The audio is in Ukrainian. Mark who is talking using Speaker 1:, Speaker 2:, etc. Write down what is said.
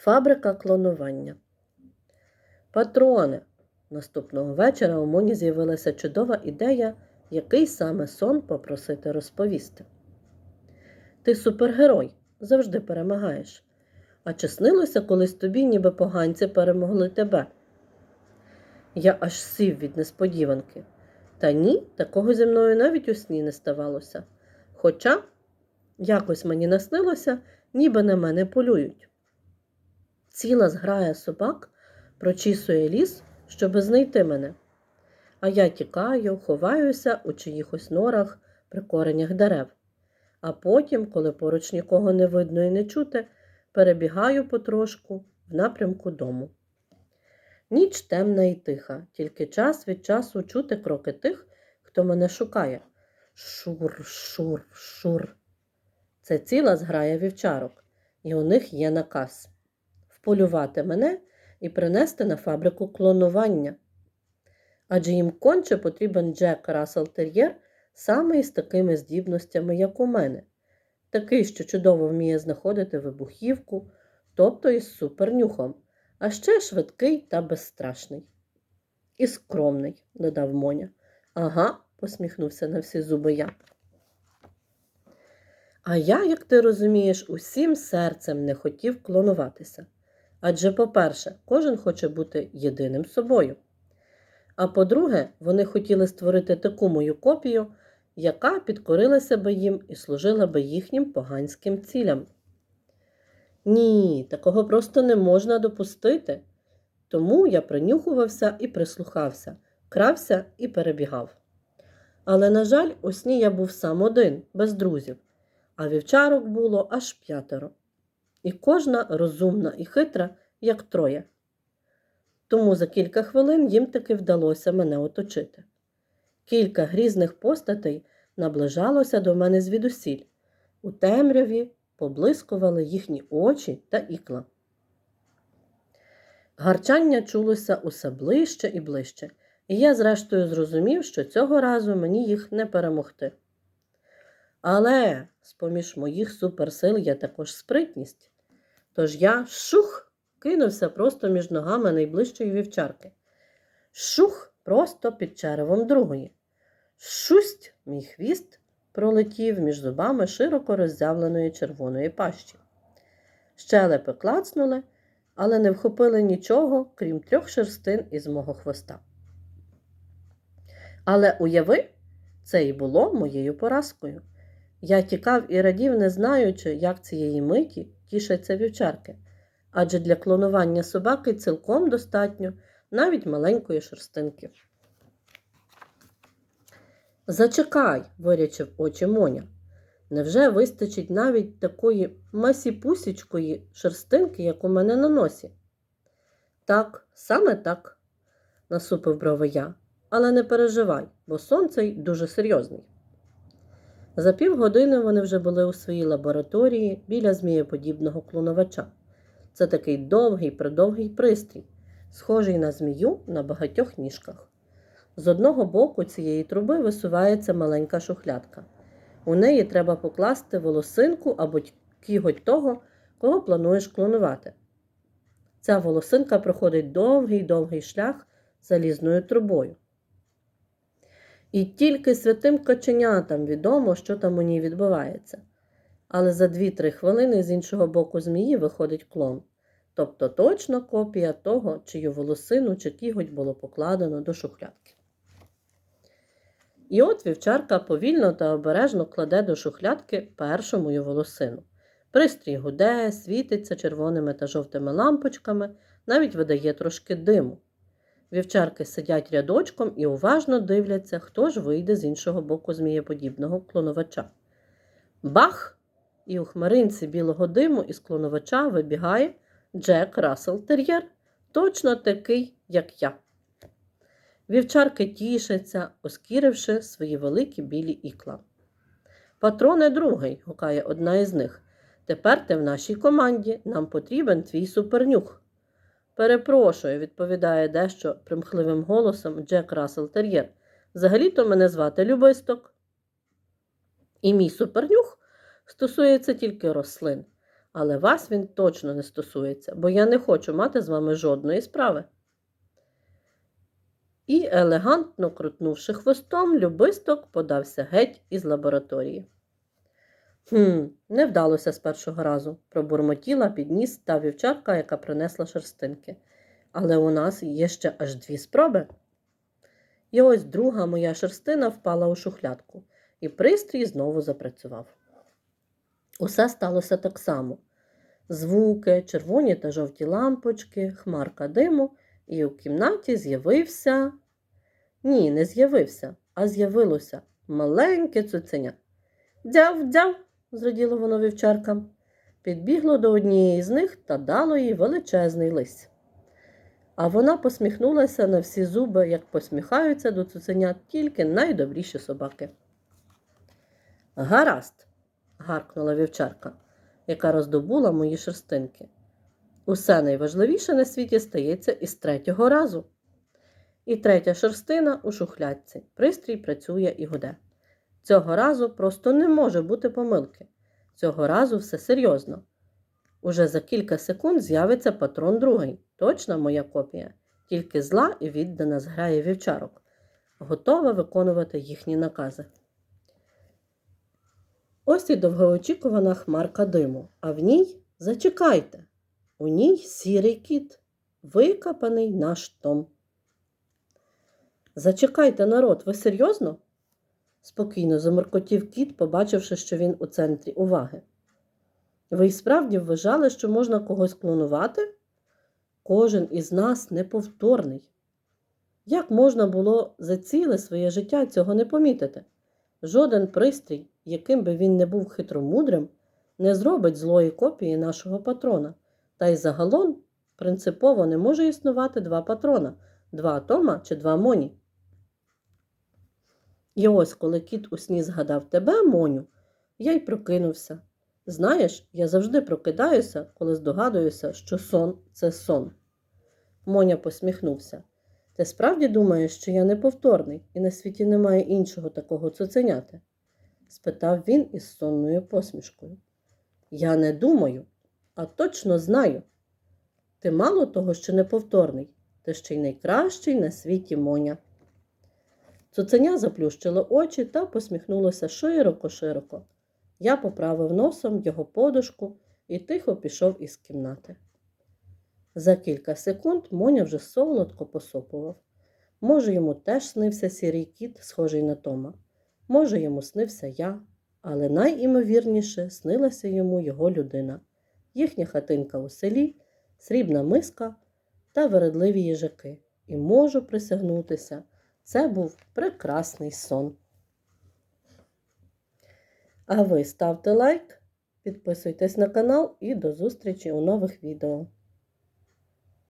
Speaker 1: Фабрика клонування. Патроне. Наступного вечора у Моні з'явилася чудова ідея, який саме сон попросити розповісти. Ти супергерой, завжди перемагаєш. А чи снилося колись тобі, ніби поганці перемогли тебе? Я аж сів від несподіванки. Та ні, такого зі мною навіть у сні не ставалося. Хоча якось мені наснилося, ніби на мене полюють. Ціла зграя собак прочісує ліс, щоби знайти мене. А я тікаю, ховаюся у чиїхось норах при коренях дерев. А потім, коли поруч нікого не видно і не чути, перебігаю потрошку в напрямку дому. Ніч темна і тиха, тільки час від часу чути кроки тих, хто мене шукає. Шур, шур, шур. Це ціла зграя вівчарок, і у них є наказ вполювати мене і принести на фабрику клонування. Адже їм конче потрібен Джек Рассел Тер'єр саме із такими здібностями, як у мене, такий, що чудово вміє знаходити вибухівку, тобто із супернюхом, а ще швидкий та безстрашний. І скромний, додав Моня. Ага, посміхнувся на всі зуби я. А я, як ти розумієш, усім серцем не хотів клонуватися. Адже, по-перше, кожен хоче бути єдиним собою. А по-друге, вони хотіли створити таку мою копію, яка підкорилася би їм і служила би їхнім поганським цілям. Ні, такого просто не можна допустити. Тому я принюхувався і прислухався, крався і перебігав. Але, на жаль, у сні я був сам один, без друзів, а вівчарок було аж п'ятеро. І кожна розумна і хитра, як троє. Тому за кілька хвилин їм таки вдалося мене оточити. Кілька грізних постатей наближалося до мене звідусіль. У темряві поблискували їхні очі та ікла. Гарчання чулося усе ближче і ближче, і я, зрештою, зрозумів, що цього разу мені їх не перемогти. Але з поміж моїх суперсил є також спритність. Тож я шух кинувся просто між ногами найближчої вівчарки. Шух просто під черевом другої. Шусть мій хвіст пролетів між зубами широко роззявленої червоної пащі. Щелепи клацнули, але не вхопили нічого, крім трьох шерстин із мого хвоста. Але уяви, це і було моєю поразкою. Я тікав і радів, не знаючи, як цієї миті тішаться вівчарки, адже для клонування собаки цілком достатньо навіть маленької шерстинки. Зачекай, вирячив очі Моня. Невже вистачить навіть такої масіпусічкої шерстинки, як у мене на носі? Так, саме так, насупив брови я, але не переживай, бо сон цей дуже серйозний. За півгодини вони вже були у своїй лабораторії біля змієподібного клонувача. Це такий довгий придовгий пристрій, схожий на змію на багатьох ніжках. З одного боку цієї труби висувається маленька шухлядка. У неї треба покласти волосинку або кіготь того, кого плануєш клонувати. Ця волосинка проходить довгий довгий шлях залізною трубою. І тільки святим каченятам відомо, що там у ній відбувається. Але за 2-3 хвилини з іншого боку змії виходить клон, тобто точна копія того, чию волосину чи кіготь було покладено до шухлядки. І от вівчарка повільно та обережно кладе до шухлядки першу мою волосину. Пристрій гуде, світиться червоними та жовтими лампочками, навіть видає трошки диму. Вівчарки сидять рядочком і уважно дивляться, хто ж вийде з іншого боку змієподібного клонувача. Бах! І у хмаринці білого диму із клонувача вибігає Джек Рассел Тер'єр, точно такий, як я. Вівчарки тішаться, оскіривши свої великі білі ікла. Патроне другий, гукає одна із них. Тепер ти в нашій команді, нам потрібен твій супернюх. Перепрошую, відповідає дещо примхливим голосом Джек Рассел Тер'єр. Взагалі-то мене звати Любисток. І мій супернюх стосується тільки рослин. Але вас він точно не стосується, бо я не хочу мати з вами жодної справи. І, елегантно крутнувши хвостом, любисток подався геть із лабораторії. Хм, не вдалося з першого разу, пробурмотіла підніс та вівчарка, яка принесла шерстинки. Але у нас є ще аж дві спроби. І ось друга моя шерстина впала у шухлядку, і пристрій знову запрацював. Усе сталося так само: звуки, червоні та жовті лампочки, хмарка диму, і у кімнаті з'явився. Ні, не з'явився, а з'явилося маленьке цуценя. Дяв, дяв, зраділо воно вівчаркам. Підбігло до однієї з них та дало їй величезний лись. А вона посміхнулася на всі зуби, як посміхаються до цуценят тільки найдобріші собаки. Гаразд, гаркнула вівчарка, яка роздобула мої шерстинки. Усе найважливіше на світі стається із третього разу. І третя шерстина у шухлядці. Пристрій працює і гуде. Цього разу просто не може бути помилки. Цього разу все серйозно. Уже за кілька секунд з'явиться патрон другий, точна моя копія, тільки зла і віддана зграє вівчарок, готова виконувати їхні накази. Ось і довгоочікувана хмарка диму, а в ній зачекайте. У ній сірий кіт, викопаний наш том. Зачекайте, народ, ви серйозно? Спокійно заморкотів кіт, побачивши, що він у центрі уваги. Ви й справді вважали, що можна когось клонувати? Кожен із нас неповторний. Як можна було за ціле своє життя цього не помітити? Жоден пристрій, яким би він не був хитромудрим, не зробить злої копії нашого патрона. Та й загалом принципово не може існувати два патрона, два атома чи два моні. І ось, коли кіт у сні згадав тебе, Моню, я й прокинувся. Знаєш, я завжди прокидаюся, коли здогадуюся, що сон це сон. Моня посміхнувся. Ти справді думаєш, що я неповторний і на світі немає іншого такого цуценяти? спитав він із сонною посмішкою. Я не думаю, а точно знаю. Ти мало того, що неповторний, ти ще й найкращий на світі Моня. Цуценя заплющило очі та посміхнулося широко-широко. Я поправив носом його подушку і тихо пішов із кімнати. За кілька секунд Моня вже солодко посопував. Може, йому теж снився сірий кіт, схожий на Тома. Може, йому снився я, але найімовірніше снилася йому його людина, їхня хатинка у селі, срібна миска та вередливі їжаки. І можу присягнутися, це був прекрасний сон. А ви ставте лайк, підписуйтесь на канал і до зустрічі у нових відео.